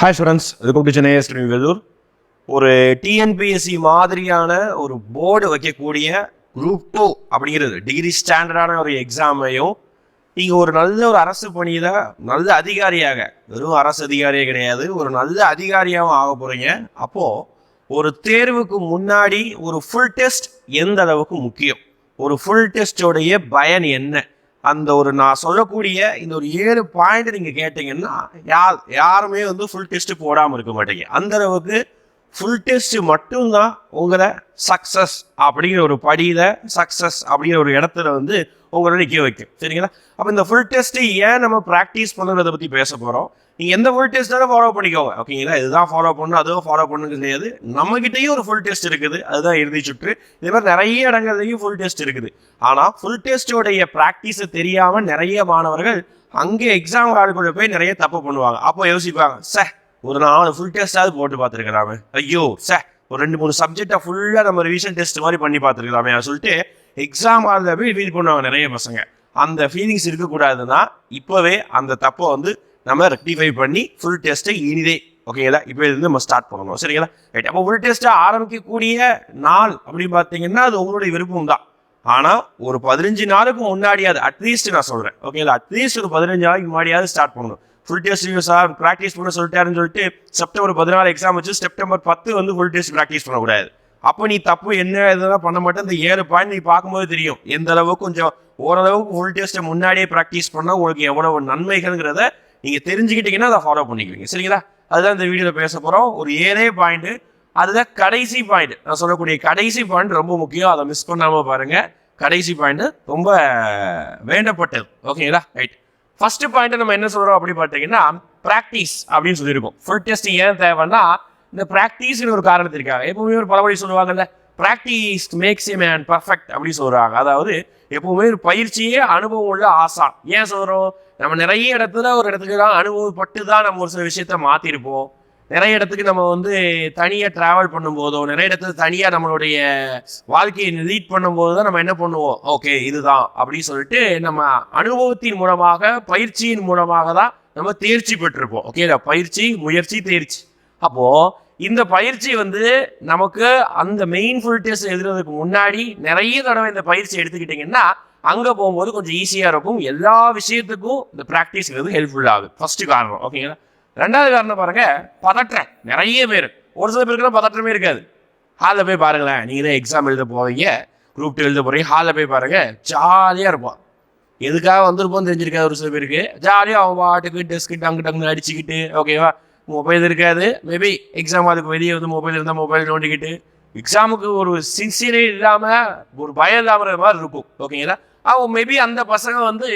Hi students welcome to Chennai Sri Vellore ஒரு TNPSC மாதிரியான ஒரு போர்டு வைக்கக்கூடிய குரூப் டூ அப்படிங்கிறது. டிகிரி ஸ்டாண்டர்டான ஒரு எக்ஸாமையும் நீங்கள் ஒரு நல்ல ஒரு அரசு பணியில் நல்ல அதிகாரியாக வெறும் அரசு அதிகாரியே கிடையாது ஒரு நல்ல அதிகாரியாகவும் ஆக போகிறீங்க அப்போது ஒரு தேர்வுக்கு முன்னாடி ஒரு ஃபுல் டெஸ்ட் எந்த அளவுக்கு முக்கியம்? ஒரு ஃபுல் டெஸ்டோடைய பயன் என்ன? அந்த ஒரு நான் சொல்லக்கூடிய இந்த ஒரு ஏழு பாயிண்ட் நீங்கள் கேட்டிங்கன்னா யார் யாருமே வந்து ஃபுல் டெஸ்ட் போடாமல் இருக்க மாட்டீங்க. அந்த அளவுக்கு ஃபுல் டெஸ்ட் மட்டும்தான் உங்களை சக்ஸஸ் அப்படிங்கிற ஒரு படியில் சக்ஸஸ் அப்படிங்கிற ஒரு இடத்துல வந்து உங்களை நிற்க வைக்கும். சரிங்களா? அப்போ இந்த ஃபுல் டெஸ்ட்டு ஏன் நம்ம ப்ராக்டிஸ் பண்ணுறதை பற்றி பேச போகிறோம் நீங்கள் எந்த ஃபுல் டெஸ்ட்டாலும் ஃபாலோ பண்ணிக்கோங்க. ஓகேங்களா இதுதான் ஃபாலோ பண்ணணும் அதுவும் ஃபாலோ பண்ணுங்க கிடையாது. நம்மகிட்டயும் ஒரு ஃபுல் டெஸ்ட் இருக்குது. அதுதான் இறுதி சுற்று. இதே மாதிரி நிறைய இடங்கள்லையும் ஃபுல் டெஸ்ட் இருக்குது. ஆனால் ஃபுல் டெஸ்ட்டோடைய ப்ராக்டிஸை தெரியாமல் நிறைய மாணவர்கள் அங்கே எக்ஸாம் ஹாலுக்குள்ளே போய் நிறைய தப்பு பண்ணுவாங்க. அப்போ யோசிப்பாங்க சார் ஒரு நாலு ஃபுல் டெஸ்ட்டாவது போட்டு பார்த்துருக்கலாமே. ஐயோ சே ஒரு ரெண்டு மூணு சப்ஜெக்டை ஃபுல்லாக நம்ம ரிவிஷன் டெஸ்ட் மாதிரி பண்ணி பார்த்துருக்கலாமே சொல்லிட்டு எக்ஸாம் ஆகிறத போய் ஃபீல் பண்ணுவாங்க நிறைய பசங்க. அந்த ஃபீலிங்ஸ் இருக்கக்கூடாதுன்னா இப்போவே அந்த தப்பை வந்து நம்ம ரெக்டிஃபை பண்ணி ஃபுல் டெஸ்ட்டை இனிதே ஓகேங்களா இப்போ இருந்து நம்ம ஸ்டார்ட் பண்ணணும். சரிங்களா? ரைட் அப்போ ஃபுல் டெஸ்ட்டை ஆரம்பிக்கக்கூடிய நாள் அப்படின்னு பார்த்தீங்கன்னா அது உங்களுடைய விருப்பம் தான் ஆனால் ஒரு பதினஞ்சு நாளுக்கு முன்னாடியாவது அட்லீஸ்ட் நான் சொல்கிறேன் ஓகேங்களா அட்லீஸ்ட் ஒரு பதினஞ்சு நாளைக்கு முன்னாடியாவது ஸ்டார்ட் பண்ணணும். ஃபுல் டெஸ்ட் சார் ப்ராக்டிஸ் பண்ண சொல்லிட்டாருன்னு சொல்லிட்டு செப்டம்பர் பதினாலு எக்ஸாம் வச்சு செப்டம்பர் பத்து வந்து ஃபுல் டேஸ் ப்ராக்டிஸ் பண்ணக்கூடாது. அப்போ நீ தப்பு என்ன இதெல்லாம் பண்ண மாட்டேன் இந்த ஏழு பாயிண்ட் நீ பார்க்கும்போது தெரியும். எந்த அளவுக்கு கொஞ்சம் ஓரளவுக்கு ஃபுல் டேஸ்ட்டை முன்னாடியே ப்ராக்டிஸ் பண்ணால் உங்களுக்கு எவ்வளவு நன்மைகள்ங்கிறத நீங்கள் தெரிஞ்சுக்கிட்டீங்கன்னா அதை ஃபாலோ பண்ணிக்குவீங்க. சரிங்களா? அதுதான் இந்த வீடியோவில் பேச போகிறோம் ஒரு ஏழே பாயிண்ட் அதுதான் கடைசி பாயிண்ட் நான் சொல்லக்கூடிய கடைசி பாயிண்ட் ரொம்ப முக்கியம். அதை மிஸ் பண்ணாமல் பாருங்கள் கடைசி பாயிண்ட் ரொம்ப வேண்டப்பட்டது. ஓகேங்களா ரைட் ஃபர்ஸ்ட் பாயிண்ட் நம்ம என்ன சொல்கிறோம் அப்படி பார்த்தீங்கன்னா ப்ராக்டிஸ் அப்படின்னு சொல்லியிருக்கோம். ஃபுல் டெஸ்ட் ஏன் தேவைன்னா இந்த ப்ராக்டிஸ்னு ஒரு காரணத்திற்காக எப்பவுமே ஒரு பழமொழி சொல்லுவாங்கல்ல practice makes a man perfect அப்படின்னு சொல்றாங்க. அதாவது எப்பவுமே ஒரு பயிற்சியே அனுபவம் உள்ள ஆசான். ஏன் சொல்கிறோம் நம்ம நிறைய இடத்துல ஒரு இடத்துக்கு தான் அனுபவப்பட்டு தான் நம்ம ஒரு சில விஷயத்த மாத்திருப்போம். நிறைய இடத்துக்கு நம்ம வந்து தனியாக ட்ராவல் பண்ணும்போதோ நிறைய இடத்துல தனியாக நம்மளுடைய வாழ்க்கையை லீட் பண்ணும்போது தான் நம்ம என்ன பண்ணுவோம்? ஓகே இதுதான் அப்படின்னு சொல்லிட்டு நம்ம அனுபவத்தின் மூலமாக பயிற்சியின் மூலமாக தான் நம்ம தேர்ச்சி பெற்றிருப்போம். ஓகேங்களா பயிற்சி முயற்சி தேர்ச்சி. அப்போது இந்த பயிற்சி வந்து நமக்கு அந்த மெயின் ஃபுல் டெஸ்ட் எழுதுறதுக்கு முன்னாடி நிறைய தடவை இந்த பயிற்சி எடுத்துக்கிட்டிங்கன்னா அங்கே போகும்போது கொஞ்சம் ஈஸியாக இருக்கும். எல்லா விஷயத்துக்கும் இந்த ப்ராக்டிஸ்ங்கிறது வந்து ஹெல்ப்ஃபுல்லாகும் ஃபஸ்ட்டு காரணம். ஓகேங்களா ரெண்டாவது காரணம் பாருங்க பதற்றம். நிறைய பேர். ஒரு சில பேருக்குலாம் பதற்றமே இருக்காது. ஹாலில் போய் பாருங்களேன் நீங்கள் தான் எக்ஸாம் எழுத போவீங்க குரூப் டூ எழுத போகிறீங்க ஹாலில் போய் பாருங்கள் ஜாலியாக இருப்பான் எதுக்காக வந்திருப்போம் தெரிஞ்சிருக்காது ஒரு சில பேருக்கு. ஜாலியாக அவன் பாட்டுக்கு டெஸ்க்கு டங்கு டங்கு அடிச்சுக்கிட்டு ஓகேவா மொபைல் இருக்காது. மேபி எக்ஸாம் அதுக்கு வெளியே வந்து மொபைல் இருந்தால் மொபைல் நோண்டிக்கிட்டு எக்ஸாமுக்கு ஒரு சின்சியரே இல்லாமல் ஒரு பயம் இல்லாமல் மாதிரி இருக்கும் ஓகேங்களா அவன் மேபி அந்த பசங்க வந்து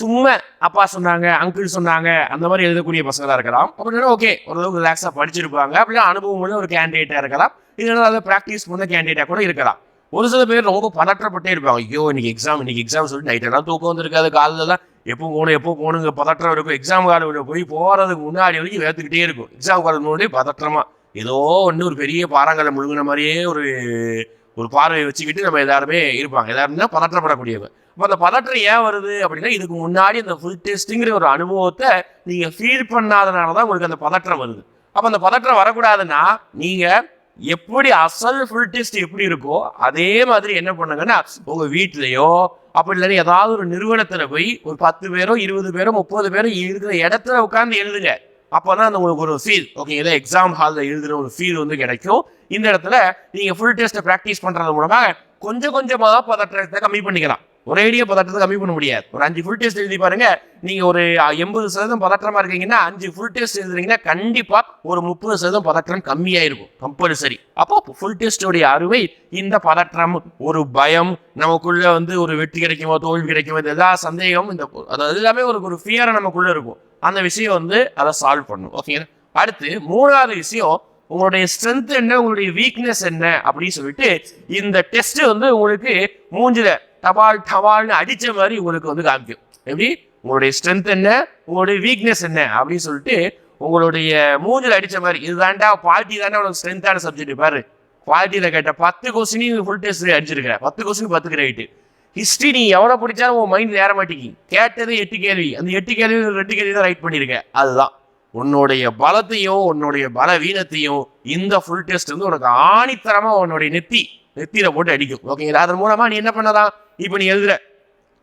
சும்மா அப்பா சொன்னாங்க அங்கிள் சொன்னாங்க அந்த மாதிரி எழுதக்கூடிய பசங்களாக இருக்கலாம். அப்படின்னா ஓகே ஓரளவுக்கு ரிலாக்ஸாக படிச்சிருப்பாங்க. அப்படின்னா அனுபவம் உள்ள ஒரு கேண்டிடேட்டாக இருக்கலாம். இல்லைன்னா அதை ப்ராக்டிஸ் பண்ண கேண்டிடேட்டாக கூட இருக்கலாம். ஒரு சில பேர் ரொம்ப பதற்றப்பட்டே இருப்பாங்க. ஐயோ இன்னைக்கு எக்ஸாம் இன்னைக்கு எக்ஸாம் சொல்லிட்டு நைட்டெல்லாம் தூக்கம் வந்திருக்காது. காலையில் எப்போ போகணும் எப்போ போகணுங்க பதற்றம் இருக்கும். எக்ஸாம் காலம் போய் போகிறதுக்கு முன்னாடி வரைக்கும் வேர்த்துக்கிட்டே இருக்கும். எக்ஸாம் காலம் முன்னாடி பதற்றமாக ஏதோ ஒன்று ஒரு பெரிய பாறாங்கலை முழுங்கின மாதிரியே ஒரு ஒரு பார்வையை வச்சுக்கிட்டு நம்ம எல்லாருமே இருப்பாங்க. எல்லாருமே பதற்றப்படக்கூடியவங்க. அப்போ அந்த பதற்றம் ஏன் வருது அப்படின்னா இதுக்கு முன்னாடி அந்த ஃபுல் டெஸ்ட்டுங்கிற ஒரு அனுபவத்தை நீங்கள் ஃபீல் பண்ணாதனால தான் உங்களுக்கு அந்த பதற்றம் வருது. அப்போ அந்த பதற்றம் வரக்கூடாதுன்னா நீங்கள் எப்படி அசல் ஃபுல் டெஸ்ட் எப்படி இருக்கோ அதே மாதிரி என்ன பண்ணுங்கன்னா உங்கள் வீட்டிலையோ அப்படி இல்லைன்னா ஏதாவது ஒரு நிறுவனத்தில் போய் ஒரு பத்து பேரோ இருபது பேரோ முப்பது பேரோ இருக்கிற இடத்துல உட்காந்து எழுதுங்க. அப்போதான் அந்த உங்களுக்கு ஒரு ஃபீல் ஓகே ஏதோ எக்ஸாம் ஹாலில் எழுதுகிற ஒரு ஃபீல் வந்து கிடைக்கும். இந்த இடத்துல நீங்கள் ஃபுல் டெஸ்ட்டை ப்ராக்டிஸ் பண்ணுறது மூலமாக கொஞ்சம் கொஞ்சமாக பதற்றத்தை கம்மி பண்ணிக்கலாம். ஒரேடியாக பதற்றத்தை கம்மி பண்ண முடியாது. ஒரு அஞ்சு ஃபுல் டெஸ்ட் எழுதி பாருங்க. நீங்க ஒரு எண்பது சதவீதம் பதற்றமா இருக்கீங்கன்னா அஞ்சு ஃபுல் டெஸ்ட் எழுதுறீங்கன்னா கண்டிப்பா ஒரு முப்பது சதவீதம் பதற்றம் கம்மியா இருக்கும் கம்பல்சரி அப்போ ஃபுல் டெஸ்டோடைய அறுவை இந்த பதற்றம் ஒரு பயம் நமக்குள்ள வந்து ஒரு வெற்றி கிடைக்குமோ தோல்வி கிடைக்குமோ இது எல்லா சந்தேகம் இந்த அதாவது எல்லாமே ஒரு ஒரு ஃபியரை நமக்குள்ள இருக்கும். அந்த விஷயம் வந்து அதை சால்வ் பண்ணும். ஓகேங்களா அடுத்து மூணாவது விஷயம் உங்களுடைய ஸ்ட்ரென்த் என்ன உங்களுடைய வீக்னஸ் என்ன அப்படின்னு சொல்லிட்டு இந்த டெஸ்ட் வந்து உங்களுக்கு மூஞ்சில டபால் டபால்னு அடிச்ச மாதிரி உங்களுக்கு வந்து காமிக்கும். எப்படி? உங்களுடைய ஸ்ட்ரென்த் என்ன உங்களுடைய வீக்னஸ் என்ன அப்படின்னு சொல்லிட்டு உங்களுடைய மூஞ்சில் அடிச்ச மாதிரி இதுதான்டா குவாலிட்டி தானே உனக்கு ஸ்ட்ரென்த்தான சப்ஜெக்ட் பாரு. குவாலிட்டியில் கேட்ட பத்து கொஸ்டினையும் ஃபுல் டெஸ்ட் அடிச்சிருக்கிற. பத்து கொஸ்டின் பத்து கிரெடிட் ஹிஸ்ட்ரி நீ எவ்வளோ பிடிச்சாலும் உன் மைண்ட் ஏற மாட்டேங்கி கேட்டது எட்டு கேள்வி. அந்த எட்டு கேள்வி ரெண்டு கேள்வி தான் ரைட் பண்ணியிருக்கேன் அதுதான். உன்னுடைய பலத்தையும் உன்னுடைய பலவீனத்தையும் இந்த ஃபுல் டெஸ்ட் வந்து உனக்கு ஆணித்தரமா உன்னுடைய நெத்தி நெத்தியில போட்டு அடிக்கும். ஓகேங்களா அதன் மூலமா நீ என்ன பண்ணலாம்? இப்போ நீ எழுதுற.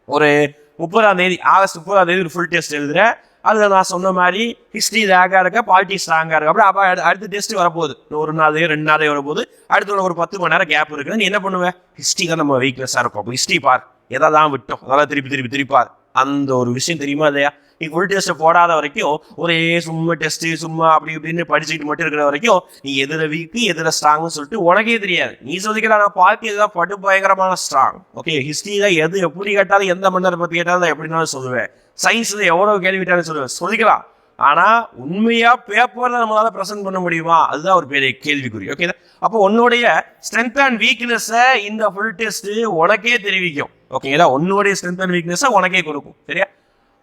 ஒரு முப்பதாம் தேதி ஆகஸ்ட் முப்பதாம் தேதி ஒரு ஃபுல் டெஸ்ட் எழுதுற. அதில் நான் சொன்ன மாதிரி ஹிஸ்ட்ரி ரேக்காக இருக்க பாலிட்டிக்ஸ் ஸ்ட்ராங்காக இருக்கு. அப்புறம் அப்போ அடுத்த- டெஸ்ட் வரப்போகுது. ஒரு நாள் ரெண்டு நாளே வரப்போகுது. அடுத்து உனக்கு ஒரு பத்து மணி நேரம் கேப் இருக்குது. நீ என்ன பண்ணுவ? ஹிஸ்ட்ரி தான் நம்ம வீக்னஸாக இருக்கும். அப்போ ஹிஸ்ட்ரி பார். எதை தான் விட்டோம்? அதெல்லாம் திருப்பி திருப்பி திருப்பி பார். அந்த ஒரு விஷயம் தெரியுமா இல்லையா? நீ ஃபுல் டெஸ்ட் போடாத வரைக்கும் ஒரே சும்மா டெஸ்ட் சும்மா அப்படி இப்படின்னு படிச்சுக்கிட்டு மட்டும் இருக்கிற வரைக்கும் நீ எதிர வீக்கு எதிர ஸ்ட்ராங்னு சொல்லிட்டு உனக்கே தெரியாது. நீ சொல்லிக்கிற நான் பார்த்து தான் படு பயங்கரமான ஸ்ட்ராங் ஓகே ஹிஸ்ட்ரி தான் எது எப்படி கேட்டாலும் எந்த மன்னர் பற்றி கேட்டாலும் நான் எப்படினாலும் சொல்லுவேன். சயின்ஸ்ல எவ்வளவு கேள்வி கேட்டாலும் சொல்லுவேன். சொல்லிக்கலாம் ஆனா உண்மையா பேப்பர்ல நம்மளால ப்ரெசென்ட் பண்ண முடியுமா? அதுதான் ஒரு பெரிய கேள்விக்குறி. ஓகே அப்போ உன்னுடைய ஸ்ட்ரென்த் அண்ட் வீக்னஸை இந்த ஃபுல் டெஸ்ட் உனக்கே தெரிவிக்கும். ஓகேங்களா உன்னுடைய ஸ்ட்ரென்த் அண்ட் வீக்னஸை உனக்கே கொடுக்கும் சரியா?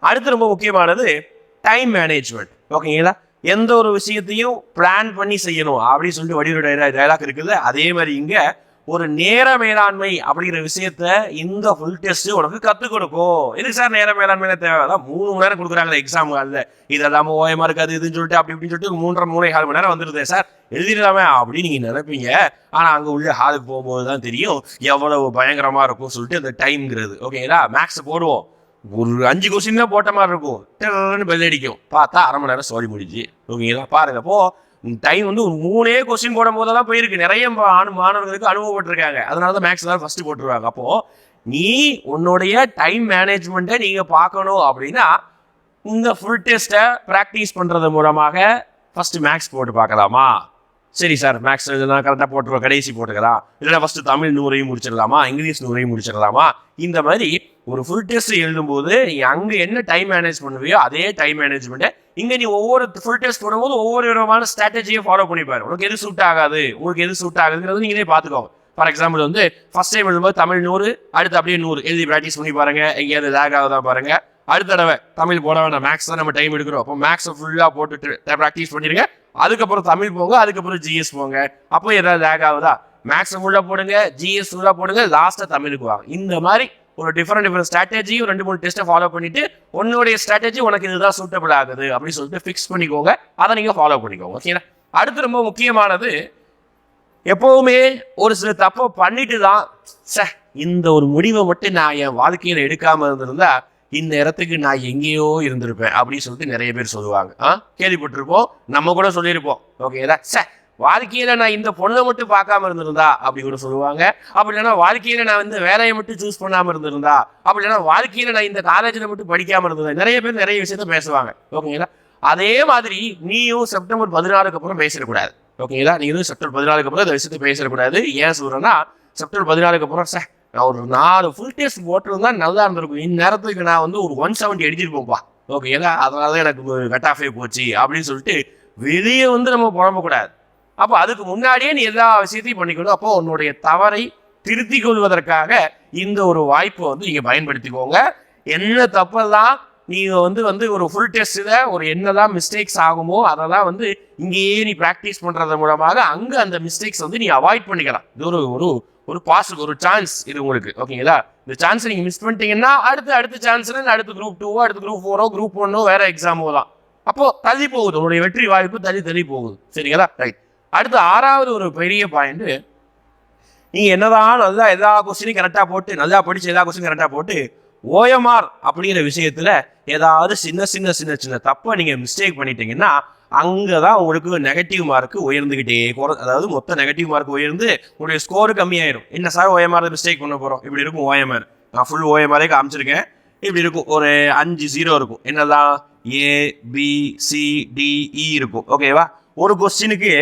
அடுத்து ரொம்ப முக்கியமானது டைம் மேனேஜ்மெண்ட் ஓகேங்களா எந்த ஒரு விஷயத்தையும் பிளான் பண்ணி செய்யணும் அப்படின்னு சொல்லிட்டு வடிவ டைலாக் இருக்குது அதே மாதிரி இங்கே ஒரு நேர மேலாண்மை அப்படிங்கிற விஷயத்த இந்த ஃபுல் டெஸ்ட் உனக்கு கற்றுக் கொடுக்கும். எதுக்கு சார் நேர மேலாண்மையில தேவை? அதான் மூணு மணி நேரம் கொடுக்குறாங்களே எக்ஸாம் காலில் இதெல்லாம் ஓயமா இருக்காது இதுன்னு சொல்லிட்டு அப்படி இப்படின்னு சொல்லிட்டு மூன்றரை மூணு கால் மணி நேரம் வந்துருது. சார் எழுதிடலாமே அப்படின்னு நீங்க நினைப்பீங்க. ஆனா அங்க உள்ள ஹாலுக்கு போகும்போது தான் தெரியும் எவ்வளவு பயங்கரமா இருக்கும் சொல்லிட்டு அந்த டைம்ங்கிறது ஓகேங்களா மேக்ஸ் போடுவோம். ஒரு அஞ்சு கொஸ்டின் தான் போட்ட மாதிரி இருக்கும். டெரர்னு பெல் அடிக்கும். பார்த்தா அரை மணி நேரம் சாரி முடிஞ்சு ஓகேங்களா பாருங்க அப்போ டைம் வந்து ஒரு மூணே கொஸ்டின் போடும் போது தான் போயிருக்கு. நிறைய ஆணு- மாணவர்களுக்கு அனுபவப்பட்டிருக்காங்க. அதனால தான் மேக்ஸ் தான் ஃபஸ்ட்டு போட்டுருவாங்க அப்போ நீ உன்னுடைய டைம் மேனேஜ்மெண்ட்டை நீங்கள் பார்க்கணும் அப்படின்னா இந்த ஃபுல் டெஸ்ட்டை ப்ராக்டிஸ் பண்ணுறது மூலமாக ஃபஸ்ட்டு மேக்ஸ் போட்டு பார்க்கலாமா? சரி சார் மேக்ஸ் எழுதுனா கரெக்டாக போட்டுருவோம் கடைசி போட்டுக்கலாம். இல்லைன்னா ஃபஸ்ட்டு தமிழ் நூறையும் முடிச்சிடலாமா? இங்கிலீஷ் நூறையும் முடிச்சிடலாமா? இந்த மாதிரி ஒரு ஃபுல் டெஸ்ட் எழுதும்போது நீ அங்கே என்ன டைம் மேனேஜ் பண்ணுவியோ அதே டைம் மேனேஜ்மெண்ட்டை இங்கே நீ ஒவ்வொரு ஃபுல் டெஸ்ட் போடும்போது ஒவ்வொரு விதமான ஸ்ட்ராட்டஜியை ஃபாலோ பண்ணிப்பாரு உனக்கு எது சூட் ஆகாது? உங்களுக்கு எது சூட் ஆகுதுங்கிறது நீங்களே பார்த்துக்கோங்க. ஃபார் எக்ஸாம்பிள் வந்து ஃபர்ஸ்ட் டைம் எழுதும்போது தமிழ் நூறு அடுத்து அப்படியே நூறு. எழுதி ப்ராக்டிஸ் பண்ணி பாருங்க. எங்கேயாவது லேக் ஆகுதா பாருங்க. அடுத்த தடவை தமிழ் போட வேண்டாம். மேக்ஸ் தான் நம்ம டைம் எடுக்கிறோம். அப்போ மேக்ஸை ஃபுல்லாக போட்டுட்டு ப்ராக்டிஸ் பண்ணிருங்க. அதுக்கப்புறம் தமிழ் போங்க அதுக்கப்புறம் ஜிஎஸ் போங்க. அப்போ ஏதாவது லேக் ஆகுதா? மேக்ஸை ஃபுல்லாக போடுங்க ஜிஎஸ் ஃபுல்லாக போடுங்க லாஸ்ட்டாக தமிழுக்கு வாங்க. இந்த மாதிரி ஒரு டிஃப்ரெண்ட் டிஃப்ரெண்ட் ஸ்ட்ராட்டஜியும் ரெண்டு மூணு டெஸ்ட்டை ஃபாலோ பண்ணிட்டு உன்னுடைய ஸ்ட்ராட்டஜி உனக்கு இதுதான் சூட்டபிள் ஆகுது அப்படின்னு சொல்லிட்டு ஃபிக்ஸ் பண்ணிக்கோங்க. அதை நீங்கள் ஃபாலோ பண்ணிக்கோங்க ஓகேங்களா அடுத்து ரொம்ப முக்கியமானது எப்போவுமே ஒரு சில தப்பை பண்ணிட்டு தான் சே இந்த ஒரு முடிவை மட்டும் நான் என் வாழ்க்கையில் எடுக்காமல் இருந்திருந்தா இந்த இடத்துக்கு நான் எங்கேயோ இருந்திருப்பேன் அப்படின்னு சொல்லிட்டு நிறைய பேர் சொல்லுவாங்க. ஆ? கேள்விப்பட்டிருப்போம். நம்ம கூட சொல்லியிருப்போம் ஓகேதா சே வாழ்க்கையில நான் இந்த பொண்ணை மட்டும் பார்க்காம இருந்திருந்தா அப்படி கூட சொல்லுவாங்க. அப்படி இல்லைன்னா வாழ்க்கையில நான் வந்து வேலையை மட்டும் சூஸ் பண்ணாம இருந்திருந்தா அப்படி இல்லைன்னா வாழ்க்கையில நான் இந்த காலேஜில் மட்டும் படிக்காம இருந்ததா நிறைய பேர் நிறைய விஷயத்த பேசுவாங்க. ஓகேங்களா அதே மாதிரி நீயும் செப்டம்பர் பதினாலுக்கு அப்புறம் பேசிடக்கூடாது ஓகேங்களா நீ செப்டம்பர் பதினாலுக்கு அப்புறம் இந்த விஷயத்தை பேசிடக்கூடாது ஏன் சொல்றேன்னா செப்டம்பர் பதினாலுக்கு அப்புறம் சார் நான் ஒரு நாலு ஃபுல் டெஸ்ட் போட்டிருந்தா நல்லா இருந்திருக்கும். இந்நேரத்துக்கு நான் வந்து ஒரு ஒன் செவன்ட்டி அடிச்சிருப்போம்ப்பா ஓகேங்களா அதனால தான் எனக்கு கட் ஆஃபே போச்சு அப்படின்னு சொல்லிட்டு வெளியே வந்து நம்ம புலம்பக்கூடாது. அப்போ அதுக்கு முன்னாடியே நீ எல்லா விஷயத்தையும் பண்ணிக்கணும். அப்போ உன்னுடைய தவறை திருத்தி கொள்வதற்காக இந்த ஒரு வாய்ப்பை வந்து நீங்கள் பயன்படுத்திக்கோங்க. என்ன தப்பெல்லாம் நீங்கள் வந்து வந்து ஒரு ஃபுல் டெஸ்ட்டில் ஒரு என்னதான் மிஸ்டேக்ஸ் ஆகுமோ அதெல்லாம் வந்து இங்கேயே நீ ப்ராக்டிஸ் பண்ணுறது மூலமாக அங்கே அந்த மிஸ்டேக்ஸ் வந்து நீ அவாய்ட் பண்ணிக்கலாம். இது ஒரு ஒரு ஒரு பாஸ் ஒரு சான்ஸ் இது உங்களுக்கு. ஓகேங்களா? இந்த சான்ஸ் நீங்கள் மிஸ் பண்ணிட்டீங்கன்னா அடுத்து அடுத்த சான்ஸ்ல அடுத்த குரூப் டூவோ அடுத்த குரூப் ஃபோரோ குரூப் ஒன்னோ வேற எக்ஸாமோ தான். அப்போ தள்ளி போகுது. உங்களுடைய வெற்றி வாய்ப்பு தள்ளி தள்ளி போகுது. சரிங்களா? ரைட் அடுத்து ஆறாவது ஒரு பெரிய பாயிண்ட் நீங்க என்னதான் நல்லா எல்லா கொஸ்டினையும் கரெக்டாக போட்டு நல்லா படிச்சு எல்லா கொஸ்டின் கரெக்டாக போட்டு ஓஎம்ஆர் அப்படிங்கிற விஷயத்துல ஏதாவது சின்ன சின்ன சின்ன சின்ன தப்பை நீங்க மிஸ்டேக் பண்ணிட்டீங்கன்னா அங்கதான் உங்களுக்கு நெகட்டிவ் மார்க் உயர்ந்துகிட்டே குறை அதாவது மொத்த நெகட்டிவ் மார்க் உயர்ந்து உங்களுடைய ஸ்கோர் கம்மியாயிரும். என்ன சார் ஓஎம்ஆர் மிஸ்டேக் பண்ண போறோம்? இப்படி இருக்கும் ஓஎம்ஆர். நான் ஃபுல் ஓஎம்ஆரே காமிச்சிருக்கேன். இப்படி இருக்கும். ஒரு அஞ்சு ஜீரோ இருக்கும். என்னதான்? A B C D E இருக்கும். ஓகேவா ஒரு கொஸ்டினுக்கு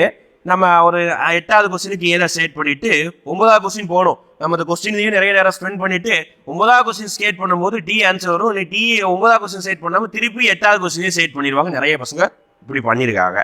நம்ம ஒரு எட்டாவது கொஸ்டினுக்கு ஏழை ஸ்டேட் பண்ணிட்டு ஒன்பதாவது கொஸ்டின் போகணும். நம்ம அந்த கொஸ்டின்லையும் நிறைய நேரம் ஸ்பெண்ட் பண்ணிட்டு ஒன்பதாவது கொஸ்டின் ஸ்டேட் பண்ணும்போது டி ஆன்சர் வரும். இல்லை டி ஒன்பதாவது கொஸ்டின் ஸ்டேட் பண்ணாமல் திருப்பி எட்டாவது கொஸ்டினையும் ஸ்டேட் பண்ணிடுவாங்க நிறைய பசங்க. இப்படி பண்ணியிருக்காங்க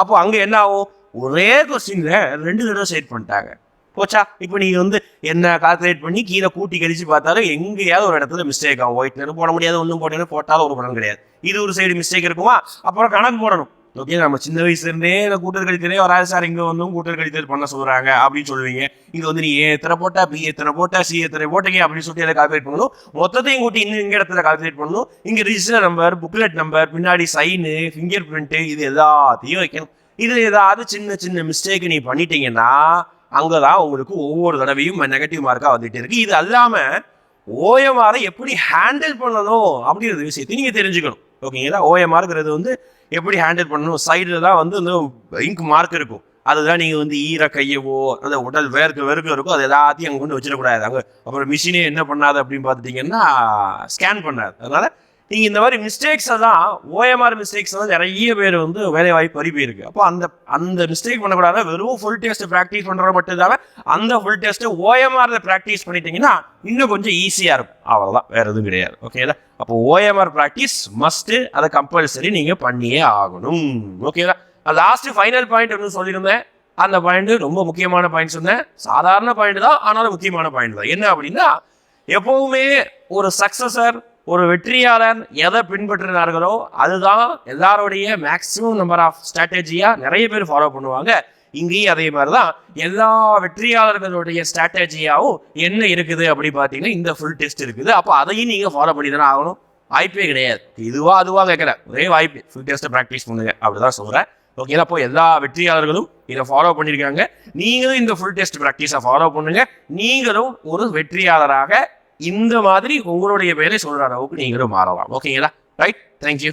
அப்போ அங்கே என்ன ஆகும்? ஒரே கொஸ்டினில் ரெண்டு தடவை ஸ்டேட் பண்ணிட்டாங்க. போச்சா? இப்போ நீங்கள் வந்து என்ன கால்குலேட் பண்ணி கீழே கூட்டி கழிச்சு பார்த்தாலும் எங்கேயாவது ஒரு இடத்துல மிஸ்டேக் ஆகும். ஒயிட் நேரம் போட முடியாது ஒன்றும் போட்டேன்னு போட்டாலும் ஒரு பலன் கிடையாது. இது ஒரு சைடு மிஸ்டேக் இருக்குமா? அப்புறம் கணக்கு போடணும். ஓகே நம்ம சின்ன வயசுல இருந்தே இந்த கூட்டல் கழித்தலே வராது சார் இங்க வந்து கூட்டல் கழித்தல் பண்ண சொல்றாங்க அப்படின்னு சொல்லுவீங்க. இது வந்து நீ ஏ எத்தனை போட்டா பி எத்தனை போட்டா சி எத்தனை போட்டீங்க அப்படின்னு சொல்லிட்டு அதை கால்குலேட் பண்ணணும். மொத்தத்தையும் கூட்டி இன்னும் இங்க இடத்துல கால்குலேட் பண்ணணும். இங்க ரிஜிஸ்டர் நம்பர் புக்லெட் நம்பர் பின்னாடி சைனு ஃபிங்கர் பிரிண்ட் இது எல்லாத்தையும் வைக்கணும். இது ஏதாவது சின்ன சின்ன மிஸ்டேக் நீ பண்ணிட்டீங்கன்னா அங்கதான் உங்களுக்கு ஒவ்வொரு தடவையும் நெகட்டிவ் மார்க்கா வந்துட்டு இருக்கு. இது அல்லாம ஓஎம்ஆரை எப்படி ஹேண்டில் பண்ணணும் அப்படிங்கிற விஷயத்தை நீங்க தெரிஞ்சுக்கணும். ஓகேங்களா ஓஎம்ஆருங்கிறது வந்து எப்படி ஹேண்டில் பண்ணணும்? சைடில் தான் வந்து இந்த இங்க் மார்க் இருக்கும். அதுதான் நீங்கள் வந்து ஈர கையவோ அந்த உடல் வேர்க்க வெறுக்க இருக்கும் அது எல்லாத்தையும் அங்கே கொண்டு வச்சிடக்கூடாது. அங்கே அப்புறம் மிஷினே என்ன பண்ணாது அப்படின்னு பார்த்துட்டிங்கன்னா ஸ்கேன் பண்ணாது. அதனால் நீங்கள் இந்த மாதிரி மிஸ்டேக்ஸை தான் ஓஎம்ஆர் மிஸ்டேக்ஸ் தான் நிறைய பேர் வந்து வேலை வாய்ப்பு இருக்குது அப்போ அந்த அந்த மிஸ்டேக் பண்ணக்கூடாது. வெறும் ஃபுல் டெஸ்ட் ப்ராக்டிஸ் பண்ணுறது மட்டும் இல்லாமல் அந்த ஃபுல் டெஸ்ட்டை ஓஎம்ஆரில் ப்ராக்டிஸ் பண்ணிட்டீங்கன்னா இன்னும் கொஞ்சம் ஈஸியாக இருக்கும். அவ்வளோதான் வேறு எதுவும் கிடையாது. ஓகேதா அப்போ ஓஎம்ஆர் ப்ராக்டிஸ் மஸ்ட்டு அதை கம்பல்சரி நீங்கள் பண்ணியே ஆகணும். ஓகேதா லாஸ்ட் ஃபைனல் பாயிண்ட் ஒன்று சொல்லியிருந்தேன். அந்த பாயிண்ட் ரொம்ப முக்கியமான பாயிண்ட் சொன்னேன். சாதாரண பாயிண்ட் தான் ஆனாலும் முக்கியமான பாயிண்ட் தான். என்ன அப்படின்னா எப்பவுமே ஒரு சக்சஸர் ஒரு வெற்றியாளர் எதை பின்பற்றுகிறார்களோ அதுதான் எல்லாருடைய மேக்ஸிமம் நம்பர் ஆஃப் ஸ்ட்ராட்டஜியா நிறைய பேர் ஃபாலோ பண்ணுவாங்க. இங்கேயும் அதே மாதிரி தான் எல்லா வெற்றியாளர்களுடைய ஸ்ட்ராட்டஜியாவும் என்ன இருக்குது அப்படி பார்த்தீங்கன்னா இந்த ஃபுல் டெஸ்ட் இருக்குது. அப்போ அதையும் நீங்கள் ஃபாலோ பண்ணி தானே ஆகணும். வாய்ப்பே கிடையாது. இதுவா அதுவா கேட்கல ஒரே வாய்ப்பு. ஃபுல் டெஸ்ட்டை ப்ராக்டிஸ் பண்ணுங்க. அப்படிதான் சொல்கிறேன் ஓகே அப்போ எல்லா வெற்றியாளர்களும் இதை ஃபாலோ பண்ணியிருக்காங்க நீங்களும் இந்த ஃபுல் டெஸ்ட் ப்ராக்டிஸை ஃபாலோ பண்ணுங்க. நீங்களும் ஒரு வெற்றியாளராக இந்த மாதிரி உங்களுடைய வேலை சொல்ற அளவுக்கு நீங்களும் மாறலாம். ஓகேங்களா ரைட் தேங்க்யூ